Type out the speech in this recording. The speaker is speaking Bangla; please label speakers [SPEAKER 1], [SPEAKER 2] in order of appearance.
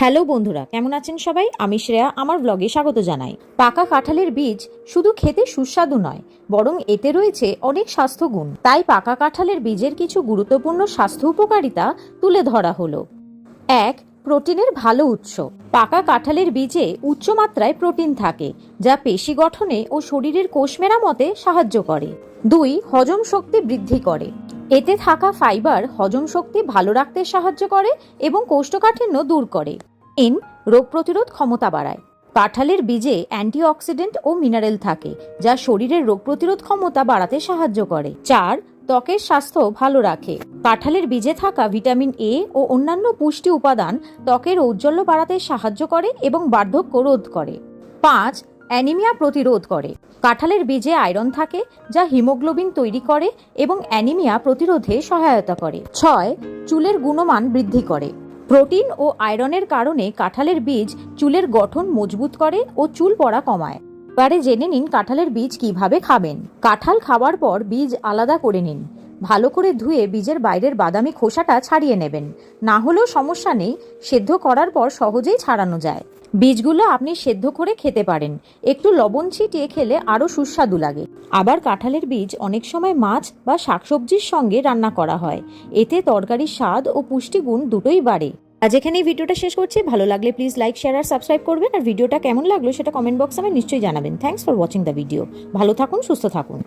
[SPEAKER 1] হ্যালো বন্ধুরা, কেমন আছেন সবাই? আমি শ্রেয়া, আমার ব্লগে স্বাগত জানাই। পাকা কাঁঠালের বীজ শুধু খেতে সুস্বাদু নয়, বরং এতে রয়েছে অনেক স্বাস্থ্যগুণ। তাই পাকা কাঁঠালের বীজের কিছু গুরুত্বপূর্ণ স্বাস্থ্য উপকারিতা তুলে ধরা হলো। এক, প্রোটিনের ভালো উৎস। পাকা কাঁঠালের বীজে উচ্চ মাত্রায় প্রোটিন থাকে, যা পেশি গঠনে ও শরীরের কোষ মেরামতে সাহায্য করে। দুই, হজম শক্তি বৃদ্ধি করে। এতে থাকা ফাইবার হজম শক্তি ভালো রাখতে সাহায্য করে এবং কোষ্ঠকাঠিন্য দূর করে। তিন রোগ প্রতিরোধ ক্ষমতা বাড়ায়। কাঁঠালের বীজে অ্যান্টিঅক্সিডেন্ট ও মিনারেল থাকে, যা শরীরের রোগ প্রতিরোধ ক্ষমতা বাড়াতে সাহায্য করে। চার, ত্বকের স্বাস্থ্য ভালো রাখে। কাঁঠালের বীজে থাকা ভিটামিন এ ও অন্যান্য পুষ্টি উপাদান ত্বকের ঔজ্জ্বল্য বাড়াতে সাহায্য করে এবং বার্ধক্য রোধ করে। পাঁচ অ্যানিমিয়া প্রতিরোধ করে। কাঁঠালের বীজে আয়রন থাকে, যা হিমোগ্লোবিন তৈরি করে এবং অ্যানিমিয়া প্রতিরোধে সহায়তা করে। ছয়, চুলের গুণমান বৃদ্ধি করে। প্রোটিন ও আয়রনের কারণে কাঁঠালের বীজ চুলের গঠন মজবুত করে ও চুল পড়া কমায়। এবারে জেনে নিন কাঁঠালের বীজ কীভাবে খাবেন। কাঁঠাল খাওয়ার পর বীজ আলাদা করে নিন। ভালো করে ধুয়ে বীজের বাইরের বাদামি খোসাটা ছাড়িয়ে নেবেন। না হলেও সমস্যা নেই, সেদ্ধ করার পর সহজেই ছাড়ানো যায়। বীজগুলো আপনি সেদ্ধ করে খেতে পারেন। একটু লবণ ছিটিয়ে খেলে আরও সুস্বাদু লাগে। আবার কাঁঠালের বীজ অনেক সময় মাছ বা শাকসবজির সঙ্গে রান্না করা হয়। এতে তরকারির স্বাদ ও পুষ্টিগুণ দুটোই বাড়ে। আজ এখানে ভিডিওটা শেষ করছি। ভালো লাগলে প্লিজ লাইক শেয়ার আর সাবস্ক্রাইব করবেন। আর ভিডিওটা কেমন লাগল সেটা কমেন্ট বক্সে আমি নিশ্চয়ই জানাবেন। Thanks for watching the video ভালো থাকুন, সুস্থ থাকুন।